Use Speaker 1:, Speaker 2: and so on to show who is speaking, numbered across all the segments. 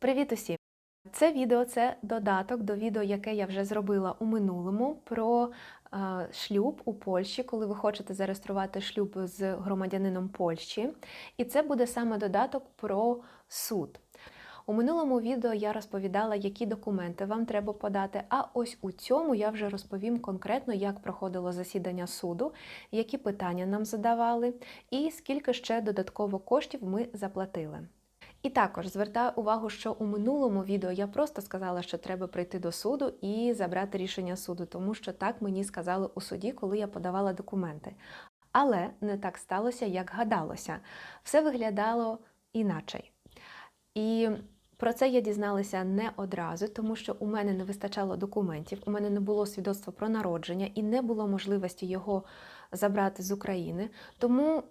Speaker 1: Привіт усім! Це відео це додаток до відео, яке я вже зробила у минулому про е, шлюб у Польщі, коли ви хочете зареєструвати шлюб з громадянином Польщі. І це буде саме додаток про суд. У минулому відео я розповідала, які документи вам треба подати. А ось у цьому я вже розповім конкретно, як проходило засідання суду, які питання нам задавали, і скільки ще додатково коштів ми заплатили. І також звертаю увагу, що у минулому відео я просто сказала, що треба прийти до суду і забрати рішення суду, тому що так мені сказали у суді, коли я подавала документи. Але не так сталося, як гадалося. Все виглядало іначе. І про це я дізналася не одразу, тому що у мене не вистачало документів, у мене не було свідоцтва про народження і не було можливості його забрати з України. Тому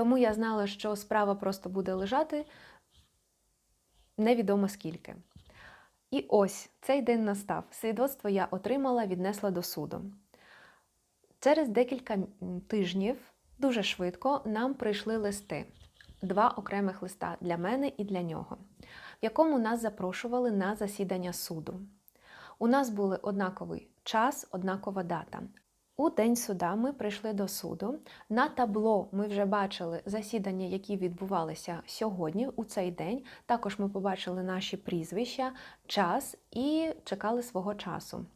Speaker 1: тому я знала, що справа просто буде лежати невідомо скільки. І ось цей день настав. Свідоцтво я отримала, віднесла до суду. Через декілька тижнів, дуже швидко, нам прийшли листи. Два окремих листа для мене і для нього, в якому нас запрошували на засідання суду. У нас були однаковий час, однакова дата. У день суда ми прийшли до суду. На табло ми вже бачили засідання, які відбувалися сьогодні, у цей день. Також ми побачили наші прізвища, час і чекали свого часу.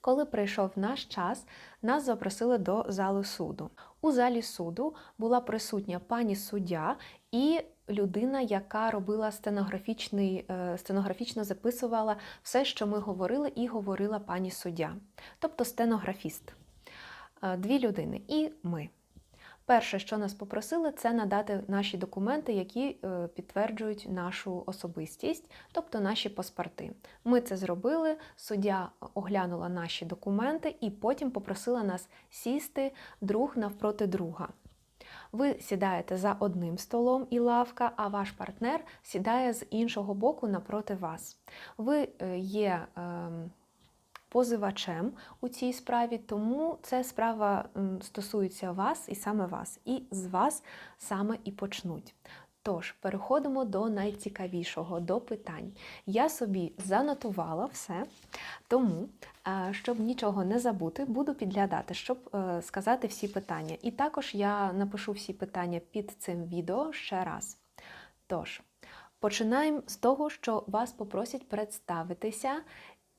Speaker 1: Коли прийшов наш час, нас запросили до зали суду. У залі суду була присутня пані суддя і людина, яка робила стенографічний, стенографічно записувала все, що ми говорили, і говорила пані суддя, тобто стенографіст дві людини і ми. Перше, що нас попросили, це надати наші документи, які е, підтверджують нашу особистість, тобто наші паспорти. Ми це зробили, суддя оглянула наші документи і потім попросила нас сісти друг навпроти друга. Ви сідаєте за одним столом і лавка, а ваш партнер сідає з іншого боку напроти вас. Ви е, є ем, позивачем у цій справі, тому ця справа стосується вас і саме вас, і з вас саме і почнуть. Тож, переходимо до найцікавішого, до питань. Я собі занотувала все, тому, е, щоб нічого не забути, буду підглядати, щоб е, сказати всі питання. І також я напишу всі питання під цим відео ще раз. Тож, починаємо з того, що вас попросять представитися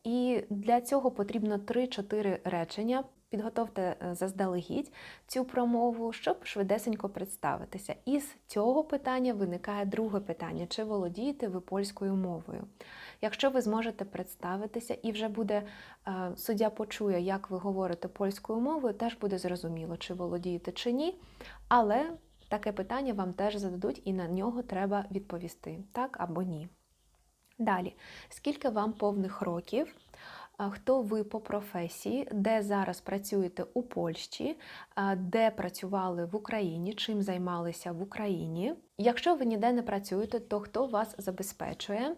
Speaker 1: і для цього потрібно 3-4 речення. Підготовте е, заздалегідь цю промову, щоб швидесенько представитися. І з цього питання виникає друге питання: чи володієте ви польською мовою? Якщо ви зможете представитися і вже буде е, суддя почує, як ви говорите польською мовою, теж буде зрозуміло, чи володієте чи ні. Але таке питання вам теж зададуть, і на нього треба відповісти так або ні. Далі, скільки вам повних років? Хто ви по професії, де зараз працюєте у Польщі, де працювали в Україні, чим займалися в Україні? Якщо ви ніде не працюєте, то хто вас забезпечує,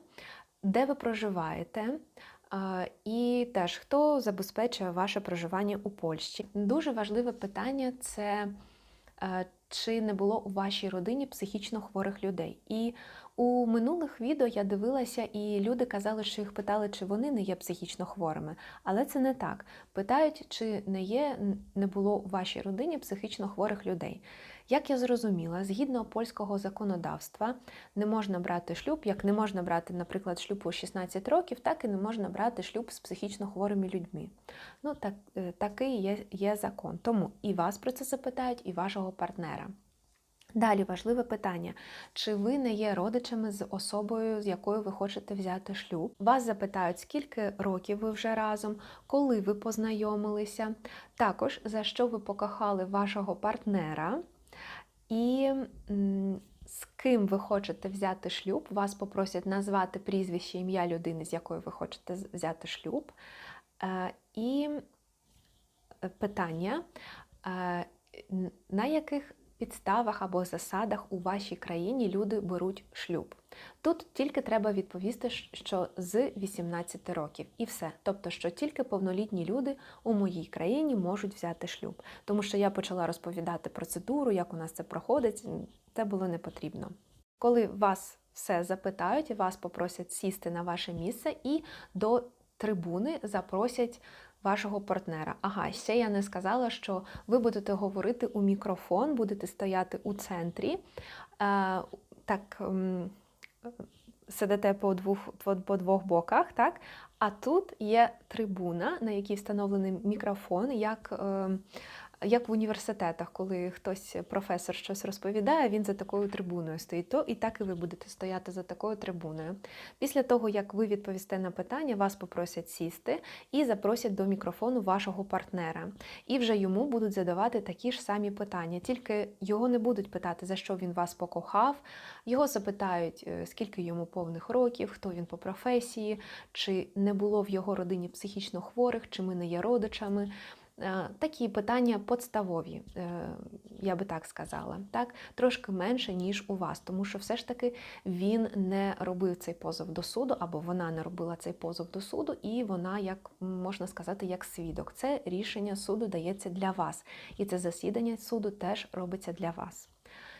Speaker 1: де ви проживаєте? І теж хто забезпечує ваше проживання у Польщі? Дуже важливе питання це чи не було у вашій родині психічно хворих людей. І у минулих відео я дивилася, і люди казали, що їх питали, чи вони не є психічно хворими. Але це не так. Питають, чи не є, не було у вашій родині психічно хворих людей. Як я зрозуміла, згідно польського законодавства не можна брати шлюб, як не можна брати, наприклад, шлюб у 16 років, так і не можна брати шлюб з психічно хворими людьми. Ну, так, е, Такий є, є закон. Тому і вас про це запитають, і вашого партнера. Далі важливе питання: чи ви не є родичами з особою, з якою ви хочете взяти шлюб? Вас запитають, скільки років ви вже разом, коли ви познайомилися, також за що ви покохали вашого партнера, і з ким ви хочете взяти шлюб, вас попросять назвати прізвище ім'я людини, з якою ви хочете взяти шлюб. Е, і е, питання, е, на яких підставах або засадах у вашій країні люди беруть шлюб. Тут тільки треба відповісти, що з 18 років, і все. Тобто, що тільки повнолітні люди у моїй країні можуть взяти шлюб. Тому що я почала розповідати процедуру, як у нас це проходить, це було не потрібно. Коли вас все запитають, вас попросять сісти на ваше місце і до трибуни запросять вашого партнера. Ага, ще я не сказала, що ви будете говорити у мікрофон, будете стояти у центрі. Е, так, сидите по двох, по, двох боках, так? А тут є трибуна, на якій встановлений мікрофон, як, е, як в університетах, коли хтось, професор, щось розповідає, він за такою трибуною стоїть. То і так і ви будете стояти за такою трибуною. Після того, як ви відповісте на питання, вас попросять сісти і запросять до мікрофону вашого партнера. І вже йому будуть задавати такі ж самі питання, тільки його не будуть питати, за що він вас покохав. Його запитають, е, скільки йому повних років, хто він по професії, чи не було в його родині психічно хворих, чи ми не є родичами. Е, Такі питання подставові, е, я би так сказала, так трошки менше, ніж у вас, тому що все ж таки він не робив цей позов до суду, або вона не робила цей позов до суду, і вона, як можна сказати, як свідок. Це рішення суду дається для вас, і це засідання суду теж робиться для вас.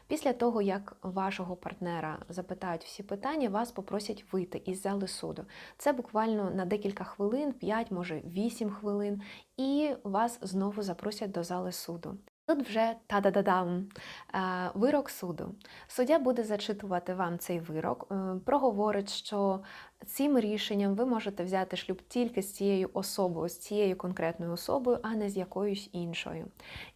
Speaker 1: Після того, як вашого партнера запитають всі питання, вас попросять вийти із зали суду. Це буквально на декілька хвилин, 5, може 8 хвилин, і вас знову запросять до зали суду. Тут вже та-да-да-дам, е, вирок суду. Суддя буде зачитувати вам цей вирок, е, проговорить, що цим рішенням ви можете взяти шлюб тільки з цією особою, з цією конкретною особою, а не з якоюсь іншою.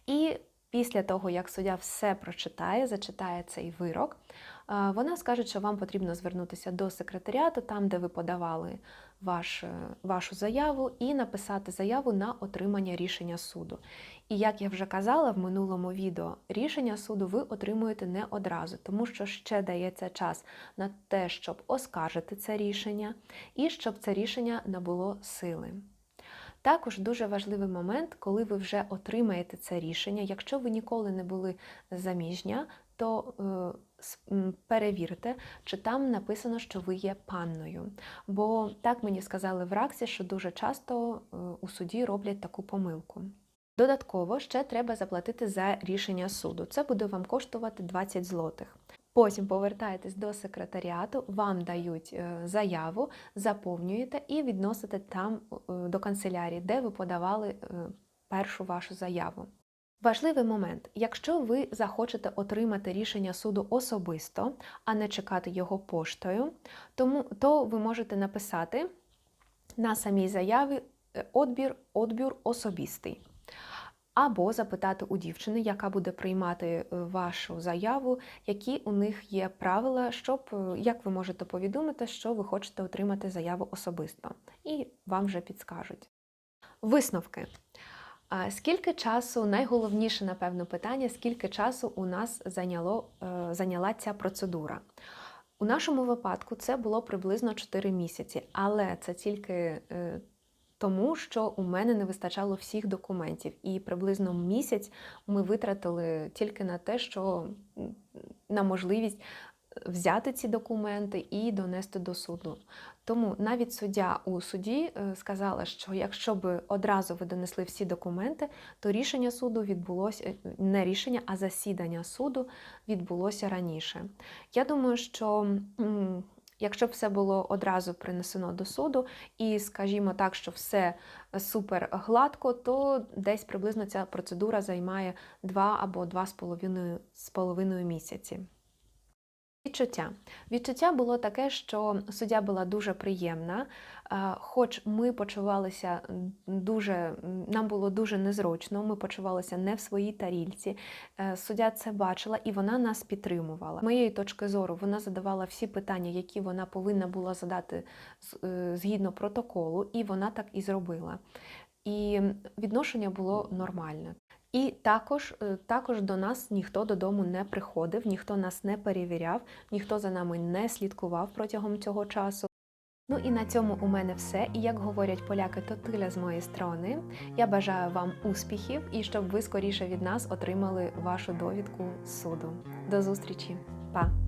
Speaker 1: І Після того, як суддя все прочитає, зачитає цей вирок, е, вона скаже, що вам потрібно звернутися до секретаріату, там, де ви подавали ваш, е, вашу заяву, і написати заяву на отримання рішення суду. І як я вже казала в минулому відео, рішення суду ви отримуєте не одразу, тому що ще дається час на те, щоб оскаржити це рішення, і щоб це рішення набуло сили. Також дуже важливий момент, коли ви вже отримаєте це рішення. Якщо ви ніколи не були заміжня, то е, перевірте, чи там написано, що ви є панною. Бо так мені сказали в Раксі, що дуже часто е, у суді роблять таку помилку. Додатково ще треба заплатити за рішення суду. Це буде вам коштувати 20 злотих. Потім повертаєтесь до секретаріату, вам дають е, заяву, заповнюєте і відносите там е, до канцелярії, де ви подавали е, першу вашу заяву. Важливий момент: якщо ви захочете отримати рішення суду особисто, а не чекати його поштою, тому, то ви можете написати на самій заяві одбір, одбір особистий або запитати у дівчини, яка буде приймати е, вашу заяву, які у них є правила, щоб е, як ви можете повідомити, що ви хочете отримати заяву особисто, і вам вже підскажуть. Висновки. Скільки часу, найголовніше, напевно, питання, скільки часу у нас зайняло, е, зайняла ця процедура? У нашому випадку це було приблизно 4 місяці, але це тільки тому що у мене не вистачало всіх документів, і приблизно місяць ми витратили тільки на те, що на можливість взяти ці документи і донести до суду. Тому навіть суддя у суді е, сказала, що якщо б одразу ви донесли всі документи, то рішення суду відбулося е, не рішення, а засідання суду відбулося раніше. Я думаю, що Якщо б все було одразу принесено до суду, і, скажімо так, що все супер гладко, то десь приблизно ця процедура займає 2 або 2,5 місяці. Відчуття. Відчуття було таке, що суддя була дуже приємна, хоч ми почувалися дуже, нам було дуже незручно, ми почувалися не в своїй тарільці. Е, суддя це бачила і вона нас підтримувала. З моєї точки зору, вона задавала всі питання, які вона повинна була задати е, згідно протоколу, і вона так і зробила. І відношення було нормальне. І також е, також до нас ніхто додому не приходив, ніхто нас не перевіряв, ніхто за нами не слідкував протягом цього часу. Ну і на цьому у мене все. І як говорять поляки, то тиля з моєї сторони. Я бажаю вам успіхів і щоб ви скоріше від нас отримали вашу довідку з суду. До зустрічі, Па!